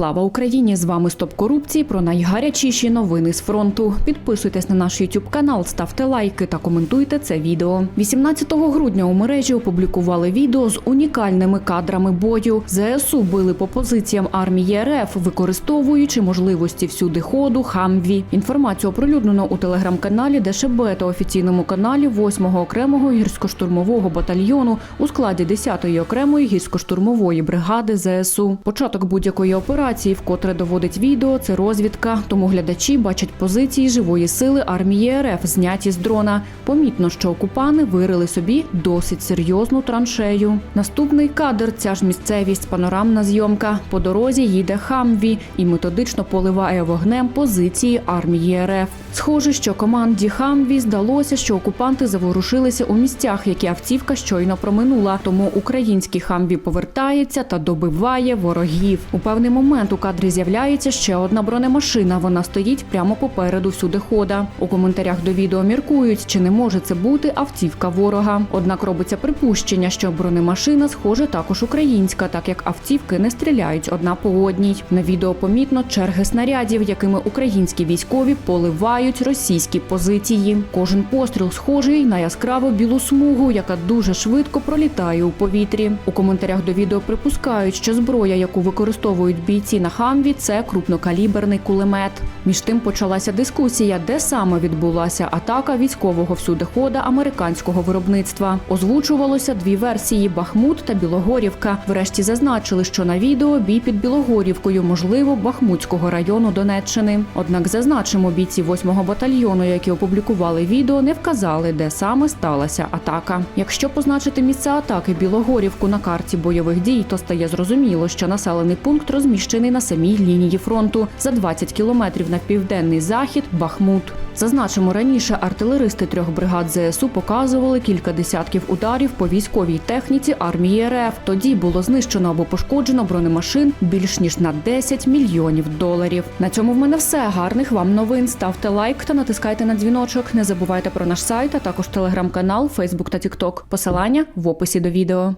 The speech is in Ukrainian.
Слава Україні! З вами Стоп корупції про найгарячіші новини з фронту. Підписуйтесь на наш YouTube канал, ставте лайки та коментуйте це відео. 18 грудня у мережі опублікували відео з унікальними кадрами бою. ЗСУ били по позиціям армії РФ, використовуючи можливості всюди ходу Хамві. Інформацію оприлюднено у телеграм-каналі ДШБ та офіційному каналі 8-го окремого гірсько-штурмового батальйону у складі 10-ї окремої гірсько-штурмової бригади ЗСУ. Початок будь-якої операції, вкотре доводить відео, це розвідка. Тому глядачі бачать позиції живої сили армії РФ, зняті з дрона. Помітно, що окупани вирили собі досить серйозну траншею. Наступний кадр ця ж місцевість, панорамна зйомка. По дорозі їде Хамві і методично поливає вогнем позиції армії РФ. Схоже, що команді Хамві здалося, що окупанти заворушилися у місцях, які автівка щойно проминула. Тому український Хамві повертається та добиває ворогів. У певний момент у кадрі з'являється ще одна бронемашина. Вона стоїть прямо попереду всюдихода. У коментарях до відео міркують, чи не може це бути автівка ворога. Однак робиться припущення, що бронемашина схоже також українська, так як автівки не стріляють одна по одній. На відео помітно черги снарядів, якими українські військові поливають російські позиції. Кожен постріл схожий на яскраву білу смугу, яка дуже швидко пролітає у повітрі. У коментарях до відео припускають, що зброя, яку використовують бійці на хамві, це крупнокаліберний кулемет. Між тим почалася дискусія, де саме відбулася атака військового всюдихода американського виробництва. Озвучувалося дві версії Бахмут та Білогорівка. Врешті зазначили, що на відео бій під Білогорівкою, можливо, Бахмутського району Донеччини. Однак зазначимо, бійці 8-го батальйону, які опублікували відео, не вказали, де саме сталася атака. Якщо позначити місце атаки Білогорівку на карті бойових дій, то стає зрозуміло, що населений пункт розміщений на самій лінії фронту за 20 кілометрів на південний захід Бахмут. Зазначимо, раніше артилеристи трьох бригад ЗСУ показували кілька десятків ударів по військовій техніці армії РФ. Тоді було знищено або пошкоджено бронемашин більш ніж на 10 мільйонів доларів. На цьому в мене все. Гарних вам новин. Ставте лайк та натискайте на дзвіночок. Не забувайте про наш сайт, а також телеграм-канал, Фейсбук та Тікток. Посилання в описі до відео.